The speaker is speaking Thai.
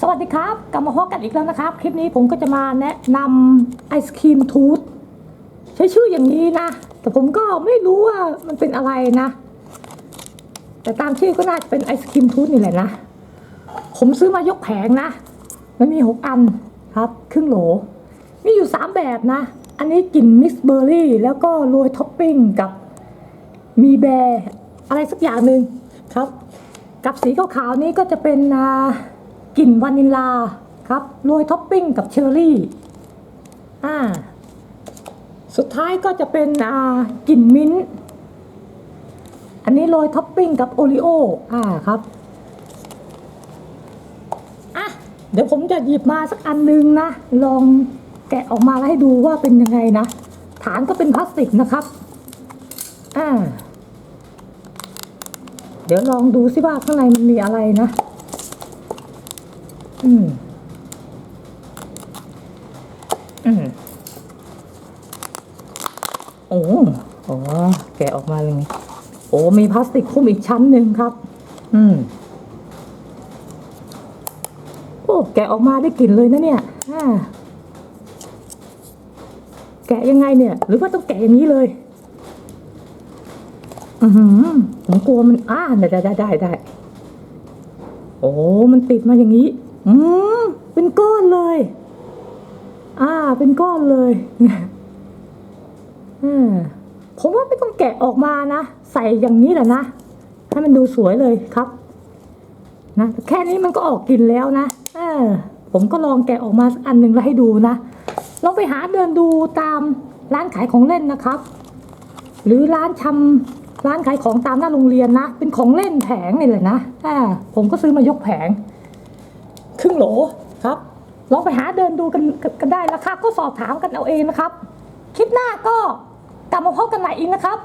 สวัสดีครับ กลับมาพบกันอีกแล้วนะครับ คลิปนี้ผมก็จะมาแนะนำไอศครีมทูธใช้ชื่ออย่างนี้นะ แต่ผมก็ไม่รู้ว่ามันเป็นอะไรนะ แต่ตามชื่อก็น่าจะเป็นไอศครีมทูธนี่แหละนะ ผมซื้อมายกแผงนะ มันมีหกอันครับ ครึ่งโหล มีอยู่สามแบบนะ อันนี้กลิ่นมิกซ์เบอร์รี่แล้วก็โรยท็อปปิ้งกับมีแบร์อะไรสักอย่างหนึ่งครับ กับสีขาวๆนี้ก็จะเป็นอ่า กลิ่นวานิลลาครับโรยท็อปปิ้งกับเชอร์รี่อ่าสุดท้ายก็จะเป็นอ่ากลิ่นมิ้นท์อันนี้โรยท็อปปิ้งกับโอริโออ่าครับอะเดี๋ยวผมจะหยิบมาสักอันนึงนะ ลองแกะออกมาแล้วให้ดูว่าเป็นยังไงนะ ฐานก็เป็นพลาสติกนะครับอ่าเดี๋ยวลองดูซิว่าข้างในมันมีอะไรนะ อืม อืม โอ้โหแกะออกมาเลยโอ้ มีพลาสติกคลุมอีกชั้นหนึ่งครับ อืม โอ้ แกะออกมาได้กลิ่นเลยนะเนี่ยอ่าแกะยังไงเนี่ย หรือว่าต้องแกะอย่างนี้เลย อือหือผมกลัวมันอ่าได้ได้ได้ได้ โอ้ มันติดมาอย่างนี้ อืมเป็นก้อนเลย อ่า เป็นก้อนเลยอืมผมว่าไม่ต้องแกะออกมานะ ใส่อย่างนี้แหละนะ ให้มันดูสวยเลยครับ นะแค่นี้มันก็ออกกลิ่นแล้วนะเออผมก็ลองแกะออกมาอันหนึ่งแล้วให้ดูนะลองไปหาเดินดูตามร้านขายของเล่นนะครับ หรือร้านชำร้านขายของตามหน้าโรงเรียนนะ เป็นของเล่นแผงนี่แหละนะอ่าผมก็ซื้อมายกแผง รึ่งโหลครับลองไปหาเดินดูกันกันได้ราคาก็สอบถามกันเอาเองนะครับ คลิปหน้าก็กลับมาพบกันใหม่อีกนะครับ